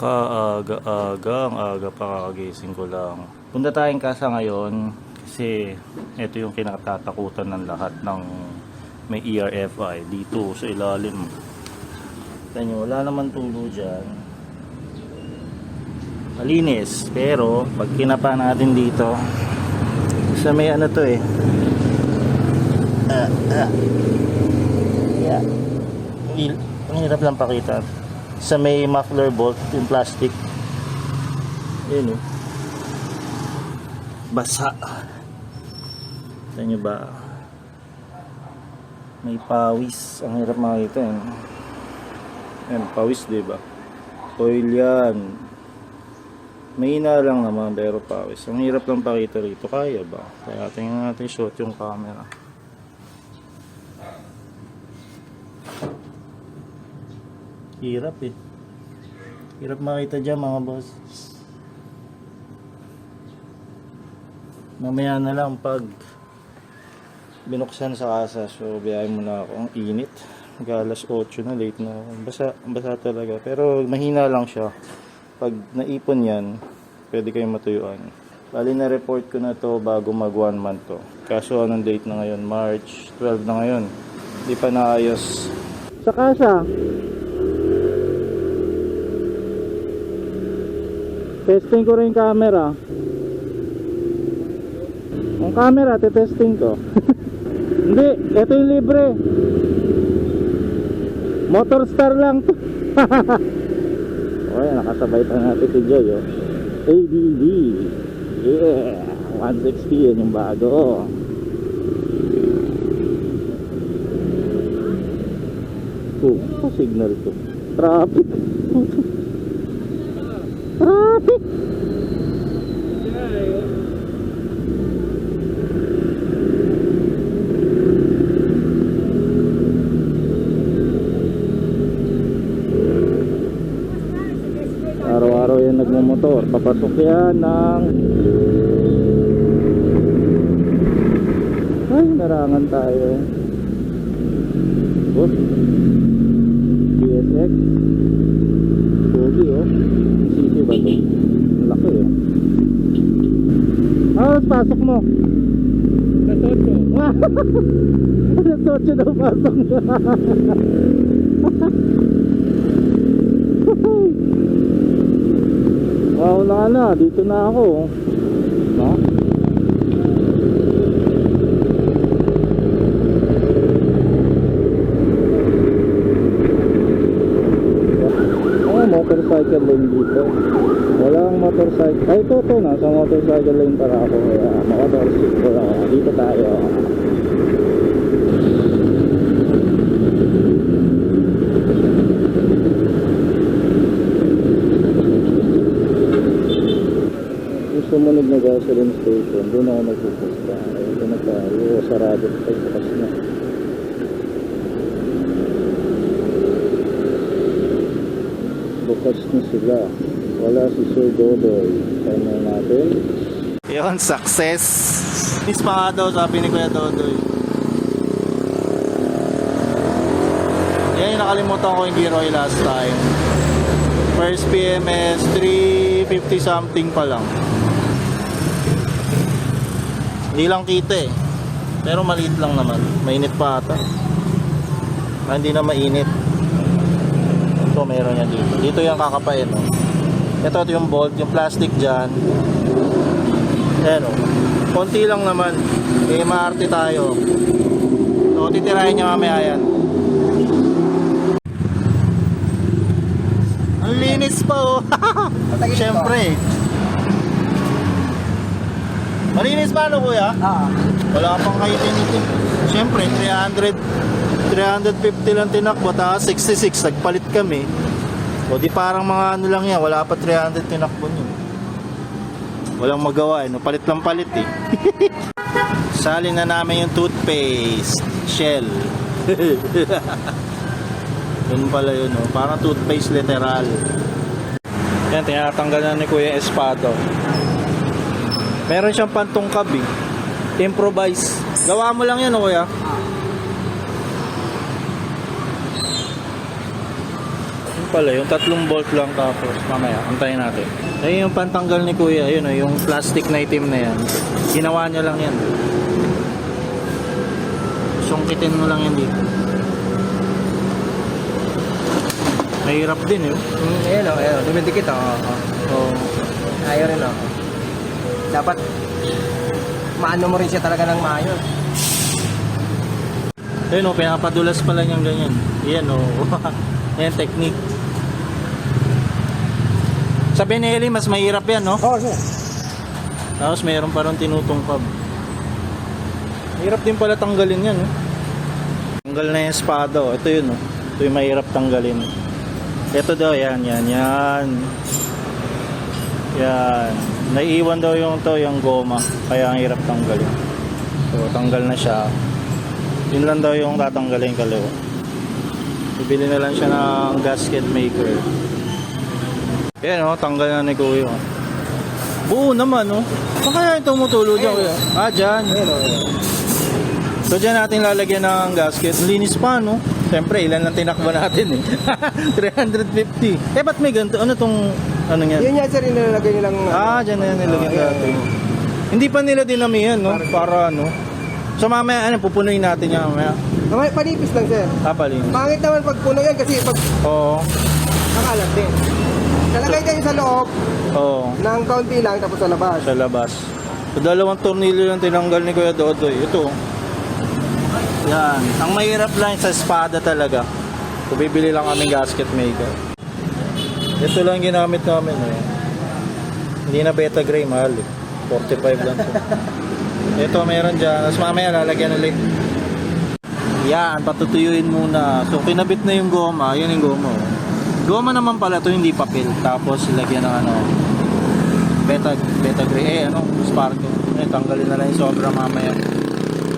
Kaaga-aga, ang aga pa kakagising ko lang. Punta tayong kasa ngayon kasi ito yung kinatatakutan ng lahat ng may ERFI dito sa ilalim. Tignan nyo, wala naman tulo dyan. Malinis, pero pag kinapa natin dito, sa may ano to eh. Ah, ah. Yeah. Ang hirap lang pakita. Sa may muffler bolt, yung plastic. Yun oh. Basa. Sa nyo ba? May pawis. Ang hirap makita. Yan, pawis di ba? Oil yan. Mahina lang naman pero pawis. Ang hirap lang pakita rito. Kaya ba? Kaya tingnan natin shot yung camera. Hirap eh. Hirap makita dyan mga boss. Mamaya na lang pag binuksan sa kasa. So biyahin muna ako. Ang init. Galas 8 na late na. Basa, basa talaga. Pero mahina lang siya. Pag naipon yan, pwede kayong matuyuan. Bali na report ko na to bago mag one month to. Kaso anong date na ngayon? March 12 na ngayon. Hindi pa naayos. Sa kasa, testing ko rin yung camera. Ang camera, testing ko. Hindi, ito yung libre. Motor star lang to. okay, nakasabay pa natin si Joy. Oh. ADV. Yeah, 160 yan yung bago. Oh, signal to. Traffic. Traffic. Araw-araw yan nagmumotor. Papasok yan ng... Ay, narangan tayo. Good. PSX. Pogi oh. Sisi ba to? Ang Laki oh. Ah, pasok mo. Natotso. Natotso daw pasok. Wow, wala na. Dito na ako. No? Oh, motorcycle lane dito. Walang ito, ito. Nasa motorcycle lane para ako. Kaya, motorcycle ako. Dito tayo. Sumunod na gasoline station, doon ako nagpupunta. Ayun na tayo. Sarado pa bukas na. Bukas na sila. Wala si Sir Dodoy. Kaya natin. Yun, success. Miss pa nga daw, sabi ni Kuya Dodoy. Yan yung nakalimutan ko yung Giroy last time. First PMS, 350 something pa lang. Hindi lang kita eh. Pero maliit lang naman. Mainit pa ata. Ah, hindi na mainit. Ito meron yan dito. Dito yung kakapain. Oh. Ito, ito yung bolt, yung plastic dyan. Ayan oh. Konti lang naman. Eh, maarte tayo. So, titirahin niya mamaya yan. Ang linis pa oh. Siyempre. Malinis pa ano kuya? Ah, Wala pang kayo tinitin. Siyempre, 300, 350 lang tinakbo, tapos 66, nagpalit kami. O di parang mga ano lang yan, wala pa 300 tinakbo nyo. Walang magawa eh, no? palit lang palit eh. Salin na namin yung toothpaste, Shell. yun pala yun, no? parang toothpaste literal. Yan, tinatanggal na ni Kuya Espado. Meron siyang pantungkab eh. Improvise. Gawa mo lang yan, o kuya? Pala, yung tatlong bolt lang tapos mamaya, antayin natin. Ayun yung pantanggal ni Kuya, yun o, yung plastic na itim na yan. Ginawa niya lang yan. Sungkitin mo lang yan dito. Mahirap din eh. Hmm, ayun o, ayun o. Dumidikit o. Oh, Oh. Ayaw rin o. Dapat maano mo rin siya talaga ng maayos. Ayun o, pinapadulas pala niyang ganyan. Yan o. Yan, technique. Sa Benelli, mas mahirap yan, no? Oo, sir. Tapos mayroon pa rin tinutungkab. Hirap din pala tanggalin yan, no? Tanggal na yung espada, oh. Ito yun, oh. Ito yung mahirap tanggalin. Ito daw, yan, yan, yan. Yan. Naiiwan daw yung to, yung goma. Kaya ang hirap tanggalin. So, tanggal na siya. Yun lang daw yung tatanggalin kaliwa. Bibili na lang siya ng gasket maker. Yan, oh, tanggal na ni Kuya. oh. Buo naman, oh. Saan kaya yung tumutulo dyan, kuya? Ah, dyan. Ayun o. ayun. So, dyan natin lalagyan ng gasket. Linis pa, no? Siyempre, ilan lang tinakba natin, eh. 350. Eh, ba't may ganito? Ano tong, ano yan? Yun yan, sir, nilalagay nilang... Ah, dyan na yan nilagyan Ah, natin. ayun. Hindi pa nila dinamihan, no? Para, ano? So, mamaya, ano, pupunuin natin yan mamaya. Mamaya, panipis lang, sir. Papalinis. Pangit naman pag puno yan kasi pag Oo. nakalat din. Talagay kayo sa loob Oo. ng kaunti lang tapos sa labas. Sa labas. So, dalawang tornilyo lang tinanggal ni Kuya Dodoy. Ito. Yan. Ang mahirap lang sa espada talaga. So, bibili lang kami gasket maker. Ito lang ginamit namin. Eh. Hindi na beta gray, mahal. Eh. 45 lang to. Ito, meron dyan. Tapos mamaya lalagyan ulit. Yan, patutuyuin muna. So, kinabit na yung goma. Yan yung goma. oh. Goma naman pala to hindi papel. Tapos, ilagyan ng ano, beta beta gray. Eh ano sparkle. Eh tanggalin na lang yung sobra mamaya.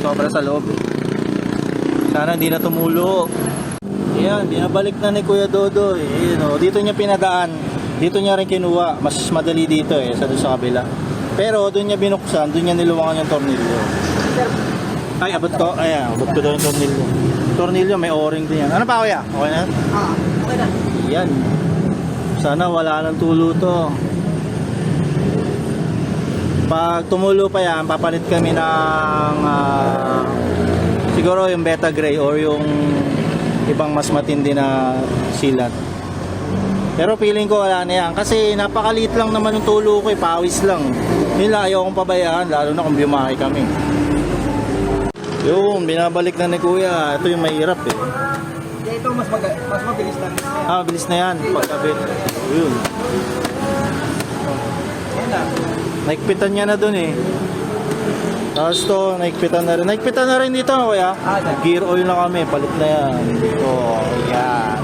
Sobra sa loob sana hindi na tumulo. Yan binabalik na ni Kuya Dodo eh. Ayun, oh. dito niya pinadaan. Dito niya rin kinuha. Mas madali dito eh sa doon sa kabila. Pero doon niya binuksan. Doon niya niluwangan yung tornilyo. Ay abot ko ay ah, abot ko daw yung tornilyo. Tornilyo may o-ring din yan. Ano pa kuya? Okay na? Ah, okay na. Yan. Sana wala nang tulo to. Pag tumulo pa yan, papalit kami ng ah, siguro yung beta gray or yung ibang mas matindi na silat. Pero feeling ko wala na yan. Kasi napakaliit lang naman yung tulo ko eh. Pawis lang. Lang, ayaw kong pabayaan. Lalo na kung biyahe kami. Yun, binabalik na ni Kuya. Ito yung mahirap eh. Ito mas, mag mas mabilis. Yan. Ah, bilis na yan. Pagkabit. Yun. Yan na. Naikpitan niya na dun eh. Tapos to, naikpitan na rin. Naikpitan na rin dito, kuya. Ah, dyan. Gear oil na kami, palit na yan. Dito, yan.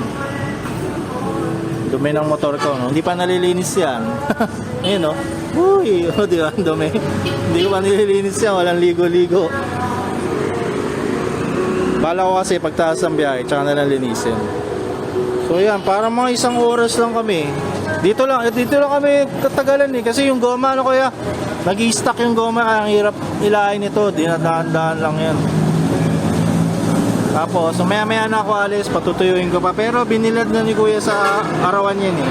Dumi ng motor ko, no? Hindi pa nalilinis yan. Ayun, no? Uy, oh, di ba? Ang Dumi. Hindi ko pa nililinis yan, walang ligo-ligo. Bala ko kasi pagtaas ng biyahe, tsaka na lang linisin. So yan, para mga isang oras lang kami. Dito lang, eh, dito lang kami tatagalan eh. Kasi yung goma, ano kaya, nag stuck yung goma, kaya ang hirap ilahin nito. Dinadaan-daan lang yan. Tapos, so maya maya na ako alis, patutuyuin ko pa. Pero binilad na ni kuya sa arawan yan eh.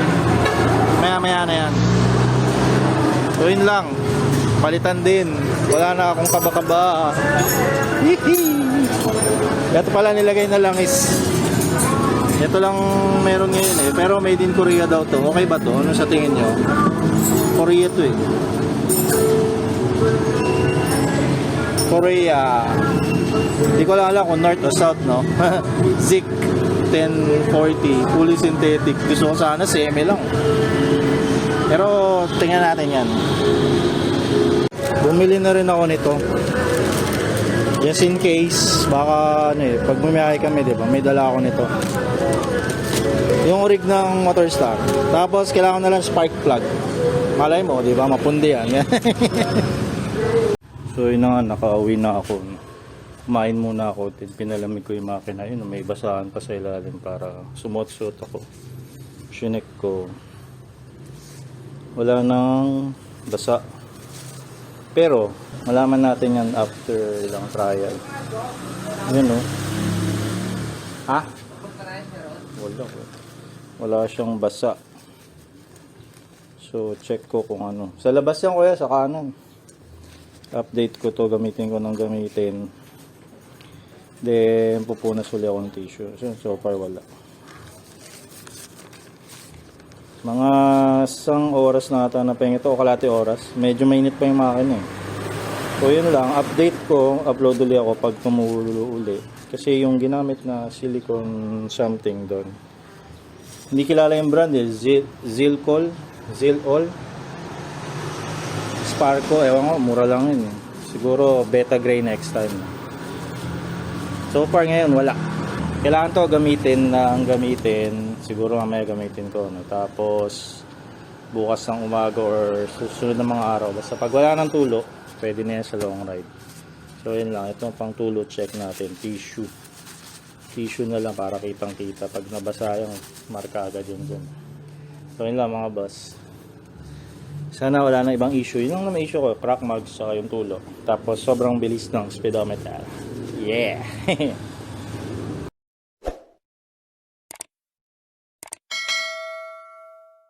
Maya maya na yan. So yun lang. Palitan din. Wala na akong kaba-kaba. Hihi. Ito pala nilagay na lang is ito lang meron ngayon eh. Pero made in Korea daw to. Okay ba to? Ano sa tingin nyo? Korea to eh. Korea. Hindi ko lang alam kung north o south, no? Zik 1040. Fully synthetic. Gusto ko sana semi lang. Pero tingnan natin yan. Bumili na rin ako nito. Just in case, baka ano eh, pag bumiyahe kami, di ba, may dala ako nito. Yung rig ng Motorstar. Tapos, kailangan na lang spark plug. Malay mo, di ba, mapundi yan. so, yun na nga, nakauwi na ako. Kumain muna ako, pinalamig ko yung makina. Yun, may basahan pa sa ilalim para sumot-suot ako. Shinek ko. Wala nang basa. Pero, malaman natin yan after ilang trial. Yun, no? Ha? Wala. Wala siyang basa. So, check ko kung ano. Sa labas yan kuya, sa kanan. Update ko to, gamitin ko ng gamitin. Then, pupunas uli ako ng tissue. So, so far, wala. Mga isang oras na ata na pahinga ito, o kalati oras. Medyo mainit pa yung makina eh. So yun lang, update ko, upload uli ako pag tumulo uli. Kasi yung ginamit na silicone something doon. Hindi kilala yung brand eh, Zil, Zilcol, Zilol. Sparko, ewan ko, mura lang yun eh. Siguro beta gray next time. So far ngayon, wala. Kailangan to gamitin na ang gamitin. Siguro mamaya gamitin ko. No? Tapos, bukas ng umaga or susunod ng mga araw. Basta pag wala ng tulo, pwede na yan sa long ride. So, yun lang. Ito pang tulo check natin. Tissue. Tissue na lang para kitang kita. Pag nabasa yung marka agad yun dun. So, yun lang mga boss. Sana wala na ibang issue. Yun lang naman issue ko. Crack marks saka yung tulo. Tapos, sobrang bilis ng speedometer. Yeah!